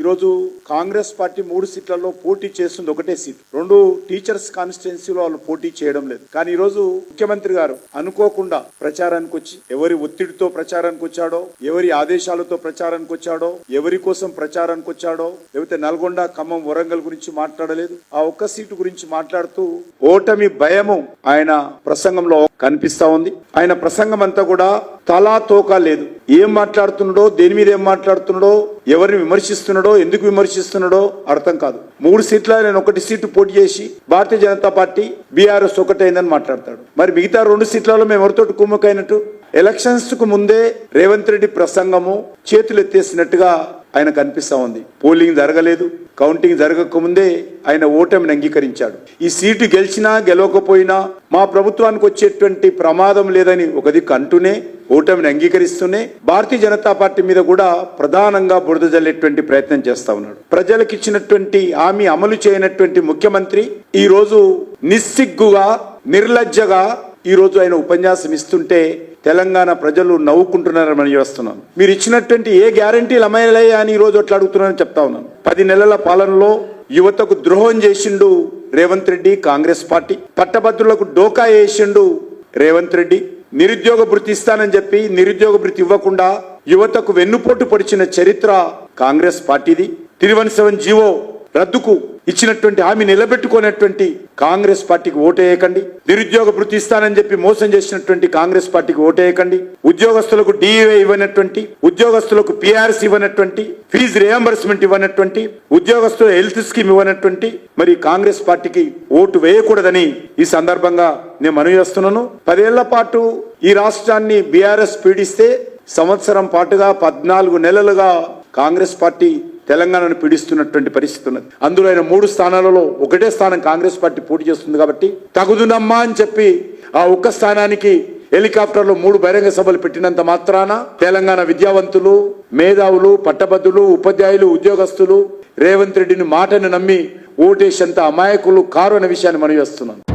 ఈరోజు కాంగ్రెస్ పార్టీ మూడు సీట్లలో పోటీ చేస్తుంది ఒకటే సీట్. రెండు టీచర్స్ కాన్స్టిట్యున్సీలో వాళ్ళు పోటీ చేయడం లేదు. కానీ ఈరోజు ముఖ్యమంత్రి గారు అనుకోకుండా ప్రచారానికి వచ్చి ఎవరి ఒత్తిడితో ప్రచారానికి వచ్చాడో ఎవరి ఆదేశాలతో ప్రచారానికి వచ్చాడో ఎవరి కోసం ప్రచారానికి వచ్చాడో లేకపోతే నల్గొండ ఖమ్మం వరంగల్ గురించి మాట్లాడలేదు. ఆ ఒక్క సీటు గురించి మాట్లాడుతూ ఓటమి భయము ఆయన ప్రసంగంలో కనిపిస్తా ఉంది. ఆయన ప్రసంగం అంతా కూడా తలా తోక లేదు. ఏం మాట్లాడుతున్నాడో దేని మీద ఏం మాట్లాడుతున్నాడో ఎవరిని విమర్శిస్తున్నాడో ఎందుకు విమర్శిస్తున్నాడో అర్థం కాదు. మూడు సీట్ల నేను ఒకటి సీటు పోటీ చేసి భారతీయ జనతా పార్టీ బీఆర్ఎస్ ఒకటైందని మాట్లాడతాడు. మరి మిగతా రెండు సీట్లలో మేము ఎవరితోటి కుమ్మకైనట్టు ఎలక్షన్స్కు ముందే రేవంత్ రెడ్డి ప్రసంగము చేతులు ఎత్తేసినట్టుగా ఆయన కనిపిస్తా ఉంది. పోలింగ్ జరగలేదు. కౌంటింగ్ జరగక ముందే ఆయన ఓటమిని అంగీకరించాడు. ఈ సీటు గెలిచినా గెలవకపోయినా మా ప్రభుత్వానికి వచ్చేటువంటి ప్రమాదం లేదని ఒక దిక్కు అంటూనే ఓటమిని అంగీకరిస్తూనే భారతీయ జనతా పార్టీ మీద కూడా ప్రధానంగా బురద జల్లేటువంటి ప్రయత్నం చేస్తా ఉన్నాడు. ప్రజలకు ఇచ్చినటువంటి హామీ అమలు చేయనటువంటి ముఖ్యమంత్రి ఈ రోజు నిస్సిగ్గుగా నిర్లజ్జగా ఈ రోజు ఆయన ఉపన్యాసం ఇస్తుంటే తెలంగాణ ప్రజలు నవ్వుకుంటున్నారని మనం చేస్తున్నాను మీరు ఇచ్చినటువంటి ఏ గ్యారంటీలు అమలయ్యా అని ఈ రోజు అట్లా అడుగుతున్నారని చెప్తా ఉన్నాను పది నెలల పాలనలో యువతకు ద్రోహం చేసిండు రేవంత్ రెడ్డి కాంగ్రెస్ పార్టీ. పట్టభద్రులకు డోకా వేసిండు రేవంత్ రెడ్డి. నిరుద్యోగ భృతి ఇస్తానని చెప్పి నిరుద్యోగ భృతి ఇవ్వకుండా యువతకు వెన్నుపోటు పొడిచిన చరిత్ర కాంగ్రెస్ పార్టీది. తిరువన్ సెవెన్ జీవో రద్దుకు ఇచ్చినటువంటి హామీ నిలబెట్టుకున్నటువంటి కాంగ్రెస్ పార్టీకి ఓటేయకండి. నిరుద్యోగ భృతి ఇస్తానని చెప్పి మోసం చేసినటువంటి కాంగ్రెస్ పార్టీకి ఓటేయకండి. ఉద్యోగస్తులకు డిఏ ఇవ్వనటువంటి ఉద్యోగస్తులకు పిఆర్ఎస్ ఇవ్వనటువంటి ఫీజు రియంబర్స్మెంట్ ఇవ్వనటువంటి ఉద్యోగస్తుల హెల్త్ స్కీమ్ ఇవ్వనటువంటి మరి కాంగ్రెస్ పార్టీకి ఓటు వేయకూడదని ఈ సందర్భంగా నేను మనవి చేస్తున్నాను. పదేళ్ళ పాటు ఈ రాష్ట్రాన్ని బీఆర్ఎస్ పీడిస్తే సంవత్సరం పాటుగా పద్నాలుగు నెలలుగా కాంగ్రెస్ పార్టీ తెలంగాణను పీడిస్తున్నటువంటి పరిస్థితి ఉన్నది. అందులో ఆయన మూడు స్థానాలలో ఒకటే స్థానం కాంగ్రెస్ పార్టీ పోటీ చేస్తుంది కాబట్టి తగుదునమ్మా అని చెప్పి ఆ ఒక్క స్థానానికి హెలికాప్టర్లో మూడు బహిరంగ సభలు పెట్టినంత మాత్రాన తెలంగాణ విద్యావంతులు మేధావులు పట్టభద్రులు ఉపాధ్యాయులు ఉద్యోగస్తులు రేవంత్ రెడ్డిని మాటను నమ్మి ఓటేసేంత అమాయకులు కారు అనే విషయాన్ని మనం చేస్తున్నాను